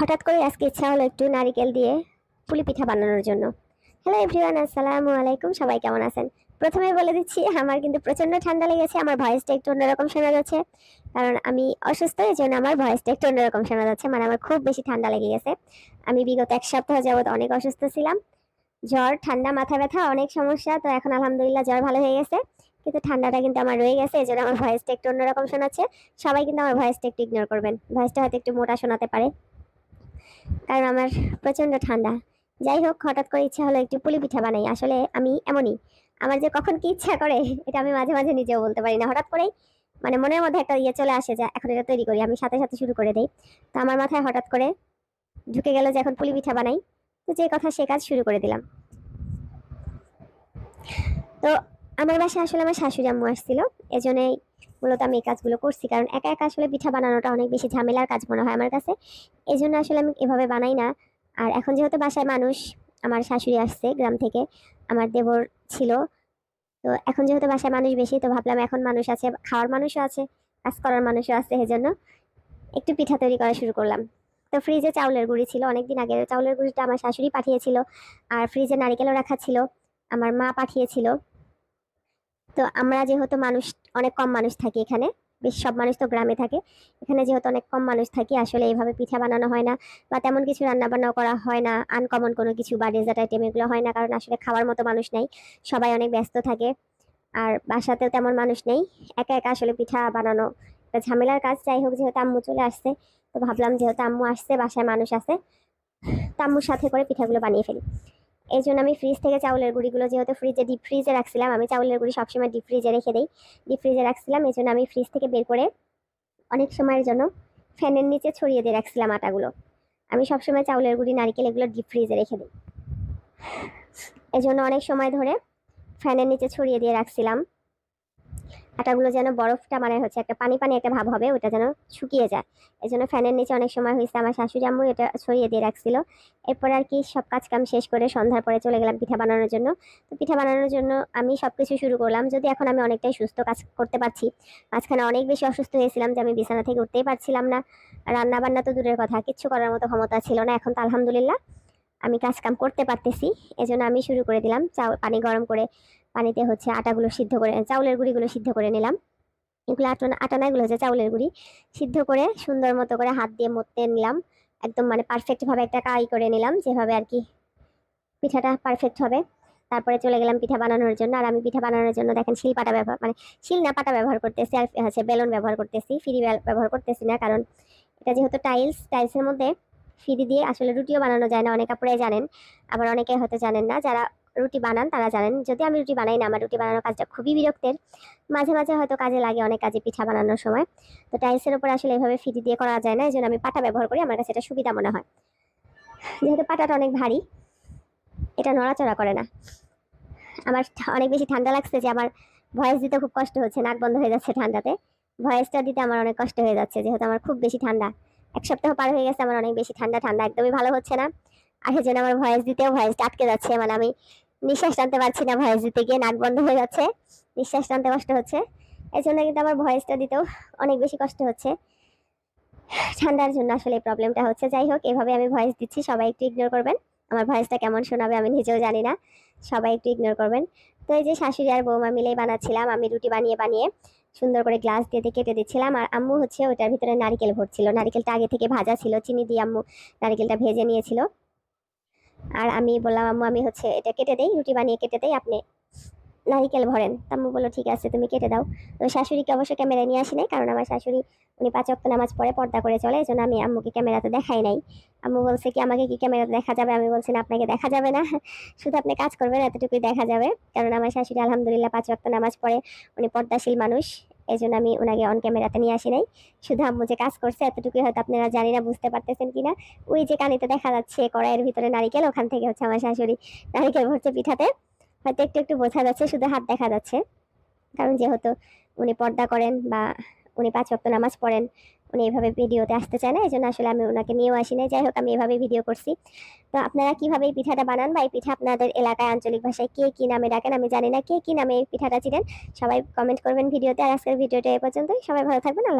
হঠাৎ করে আজকে ইচ্ছা হলো একটু নারিকেল দিয়ে পুলি পিঠা বানানোর জন্য। হ্যালো এভরিওয়ান আসসালামু আলাইকুম, সবাই কেমন আছেন? প্রথমে বলে দিচ্ছি, আমার কিন্তু প্রচণ্ড ঠান্ডা লেগেছে, আমার ভয়েসটা একটু অন্যরকম শোনা যাচ্ছে। কারণ আমি অসুস্থ এই জন্য আমার ভয়েসটা একটু অন্যরকম শোনা যাচ্ছে মানে আমার খুব বেশি ঠান্ডা লেগে গেছে। আমি বিগত এক সপ্তাহ যাবত অনেক অসুস্থ ছিলাম। জ্বর, ঠান্ডা, মাথা ব্যথা, অনেক সমস্যা, তো এখন আলহামদুলিল্লাহ জ্বর ভালো হয়ে গেছে। কিন্তু ঠান্ডাটা কিন্তু আমার রয়ে গেছে এই জন্য আমার ভয়েসটা একটু অন্যরকম শোনাচ্ছে। সবাই কিন্তু আমার ভয়েসটা একটু ইগনোর করবেন, ভয়েসটা হয়তো একটু মোটা শোনাতে পারে। কারণ আমার প্রচণ্ড ঠান্ডা। যাই হোক, হঠাৎ করে ইচ্ছা হলো একটু পুলি পিঠা বানাই। আসলে আমি এমনই। আমার যে কখন কি ইচ্ছা করে, এটা আমি মাঝে মাঝে নিজেও বলতে পারি না। হঠাৎ করেই মানে মনের মধ্যে একটা ইয়ে চলে আসে যে, এখন এটা তৈরি করি, আমি সাথে সাথে শুরু করে দেই। তো আমার মাথায় হঠাৎ করে ঢুকে গেল যে, এখন পুলি পিঠা বানাই। তো যে কথা, সে কাজ শুরু করে দিলাম। তো আমার বাসায় আসলে আমার শাশুড়ি আম্মু আসছিল। এজন্যই মূলত আমি এই কাজগুলো করছি। কারণ একা একা আসলে পিঠা বানানোটা অনেক বেশি ঝামেলার কাজ মনে হয় আমার কাছে। এই জন্য আসলে আমি এভাবে বানাই না। আর এখন যেহেতু বাসায় মানুষ, আমার শাশুড়ি আসছে গ্রাম থেকে, আমার দেবর ছিল। তো এখন যেহেতু বাসায় মানুষ বেশি, তো ভাবলাম এখন মানুষ আছে, খাওয়ার মানুষও আছে, কাজ করার মানুষও আছে সেজন্য একটু পিঠা তৈরি করা শুরু করলাম। তো ফ্রিজে চাউলের গুঁড়ি ছিল অনেকদিন আগে। চাউলের গুঁড়িটা আমার শাশুড়ি পাঠিয়েছিল। আর ফ্রিজে নারিকেলও রাখা ছিল। আমার মা পাঠিয়েছিল। তো আমরা যেহেতু মানুষ, অনেক কম মানুষ থাকি এখানে, বেশ সব মানুষ তো গ্রামে থাকে, এখানে যেহেতু অনেক কম মানুষ থাকি, আসলে এইভাবে পিঠা বানানো হয় না বা তেমন কিছু রান্না বান্নাও করা হয় না, আনকমন কোনো কিছু বা ডেজার্ট আইটেম এগুলো হয় না, কারণ আসলে খাওয়ার মতো মানুষ নেই, সবাই অনেক ব্যস্ত থাকে, আর বাসাতেও তেমন মানুষ নেই, একা একা আসলে পিঠা বানানো একটা ঝামেলার কাজ, যাই হোক যেহেতু আম্মু চলে আসছে, তো ভাবলাম যেহেতু আম্মু আসছে, বাসায় মানুষ আছে, তো আম্মুর সাথে করে পিঠাগুলো বানিয়ে ফেলি। এই জন্য আমি ফ্রিজ থেকে চাউলের গুঁড়িগুলো যেহেতু ফ্রিজে ডিপ ফ্রিজে রাখছিলাম, আমি চাউলের গুঁড়ি সবসময় ডিপ ফ্রিজে রেখে দিই। ডিপ ফ্রিজে রাখছিলাম এই জন্য আমি ফ্রিজ থেকে বের করে অনেক সময়ের জন্য ফ্যানের নিচে ছড়িয়ে দিয়ে রাখছিলাম আটাগুলো। আমি সবসময় চাউলের গুঁড়ি, নারিকেল এগুলো ডিপ ফ্রিজে রেখে দিই। এই জন্য অনেক সময় ধরে ফ্যানের নিচে ছড়িয়ে দিয়ে রাখছিলাম। আটাগুলো যেন বরফটা মানে হচ্ছে একটা পানি পানি একটা ভাব হবে, ওটা যেন শুকিয়ে যায়। এই জন্য ফ্যানের নিচে অনেক সময় হয়েছে, আমার শাশুড়ি আম্মু এটা ছড়িয়ে দিয়ে রাখছিল। এরপর আর কি সব কাজ কাম শেষ করে সন্ধ্যার পরে চলে গেলাম পিঠা বানানোর জন্য। তো পিঠা বানানোর জন্য আমি সব কিছু শুরু করলাম, যদি এখন আমি অনেকটাই সুস্থ কাজ করতে পারছি। মাঝখানে অনেক বেশি অসুস্থ হয়েছিলাম যে আমি বিছানা থেকে উঠতেই পারছিলাম না। রান্না বান্না তো দূরের কথা, কিচ্ছু করার মতো ক্ষমতা ছিল না, এখন তো আলহামদুলিল্লাহ। আমি কাজ কাম করতে পারতেছি, এজন্য আমি শুরু করে দিলাম। চাউল পানি গরম করে পানিতে হচ্ছে আটাগুলো সিদ্ধ করে, চাউলের গুঁড়িগুলো সিদ্ধ করে নিলাম। এগুলো আটা আটা না, এগুলো হচ্ছে চাউলের গুঁড়ি। সিদ্ধ করে সুন্দর মতো করে হাত দিয়ে মতে নিলাম। একদম মানে পারফেক্টভাবে একটা কাই করে নিলাম, যেভাবে আর কি পিঠাটা পারফেক্ট হবে। তারপরে চলে গেলাম পিঠা বানানোর জন্য। আর আমি পিঠা বানানোর জন্য দেখেন শিল পাটা ব্যবহার মানে শিল না পাটা ব্যবহার করতেছি, আর হচ্ছে বেলুন ব্যবহার করতেছি, ফিরি ব্যবহার করতেছি না। কারণ এটা যেহেতু টাইলস টাইলসের মধ্যে ফিরি দিয়ে আসলে রুটিও বানানো যায় না, অনেক আপুরাই জানেন। আবার অনেকে হয়তো জানেন না, যারা রুটি বানান তারা জানেন। যদি আমি রুটি বানাই না, আমার রুটি বানানোর কাজটা খুবই বিরক্তের। মাঝে মাঝে হয়তো কাজে লাগে অনেক কাজে পিঠা বানানোর সময়। তো টাইলসের উপর আসলে এভাবে ফিরি দিয়ে করা যায় না এই জন্য আমি পাটা ব্যবহার করি, আমার কাছে এটা সুবিধা মনে হয়। যেহেতু পাটাটা অনেক ভারী, এটা নড়াচড়া করে না। আমার অনেক বেশি ঠান্ডা লাগছে যে আমার ভয়েস দিতে খুব কষ্ট হচ্ছে, নাক বন্ধ হয়ে যাচ্ছে ঠান্ডাতে। ভয়েসটা দিতে আমার অনেক কষ্ট হয়ে যাচ্ছে, যেহেতু আমার খুব বেশি ঠান্ডা। এক সপ্তাহ পার হয়ে গেছে, আমার অনেক বেশি ঠান্ডা ঠান্ডা একদমই ভালো হচ্ছে না। আর সেই জন্য আমার ভয়েস দিতেও ভয়েসটা আটকে যাচ্ছে মানে আমি নিঃশ্বাস টানতে পারছি না ভয়েস দিতে গিয়ে, নাক বন্ধ হয়ে যাচ্ছে, নিঃশ্বাস টানতে কষ্ট হচ্ছে। এই জন্য কিন্তু আমার ভয়েসটা দিতেও অনেক বেশি কষ্ট হচ্ছে। ঠান্ডার জন্য আসলে এই প্রবলেমটা হচ্ছে। যাই হোক, এভাবে আমি ভয়েস দিচ্ছি, সবাই একটু ইগনোর করবেন। আমার ভয়েসটা কেমন শোনাবে আমি নিজেও জানি না। সবাই একটু ইগনোর করবেন। তো এই যে শাশুড়ি আর বৌমা মিলেই বানাচ্ছিলাম, আমি রুটি বানিয়ে বানিয়ে সুন্দর করে গ্লাস দিয়ে কেটে দিচ্ছিলাম। আর আম্মু হচ্ছে ওটার ভিতরে নারিকেল ভরছিল। নারিকেলটা আগে থেকে ভাজা ছিল, চিনি দিয়ে আম্মু নারিকেলটা ভেজে নিয়েছিল। আর আমি বললাম, আম্মু, আমি হচ্ছে এটা কেটে দেই, রুটি বানিয়ে কেটে দেই, আপনি নারিকেল ভরেন। তাম্মু বলল, ঠিক আছে, তুমি কেটে দাও। তো শাশুড়িকে অবশ্য ক্যামেরায় নিয়ে আসি নাই, কারণ আমার শাশুড়ি, উনি পাঁচ অক্ট নামাজ পড়ে, পর্দা করে চলে, এই জন্য আমি আম্মুকে ক্যামেরাতে দেখাই নাই। আম্মু বলছে কি, আমাকে কি ক্যামেরাতে দেখা যাবে? আমি বলছি, না, আপনাকে দেখা যাবে না। শুধু আপনি কাজ করবেন, এতটুকুই দেখা যাবে। কারণ আমার শাশুড়ি আলহামদুলিল্লাহ পাঁচ নামাজ পড়ে, উনি পর্দাশীল মানুষ, এই জন্য আমি ওনাকে অন ক্যামেরাতে নিয়ে আসি নাই। শুধু আম্মু যে কাজ করছে, এতটুকুই হয়তো আপনারা জানি না, বুঝতে পারতেছেন কিনা ওই যে কানিতে দেখা যাচ্ছে, কড়াইয়ের ভিতরে নারিকেল, ওখান থেকে হচ্ছে আমার শাশুড়ি নারিকেল ভরছে পিঠাতে। হয়তো একটু একটু বোঝা যাচ্ছে, শুধু হাত দেখা যাচ্ছে। কারণ যেহেতু উনি পর্দা করেন বা উনি পাঁচ ওয়াক্ত নামাজ পড়েন, উনি এভাবে ভিডিওতে আসতে চায় না এই জন্য আসলে আমি ওনাকে নিয়েও আসি নাই। যাই হোক, আমি এভাবে ভিডিও করছি। তো আপনারা কীভাবে এই পিঠাটা বানান বা এই পিঠা আপনাদের এলাকায় আঞ্চলিক ভাষায় কে কী নামে ডাকেন, আমি জানি না কে কি নামে এই পিঠাটা চিনেন। সবাই কমেন্ট করবেন ভিডিওতে। আর আজকের ভিডিওটা এ পর্যন্তই। সবাই ভালো থাকবেন। আল্লাহ।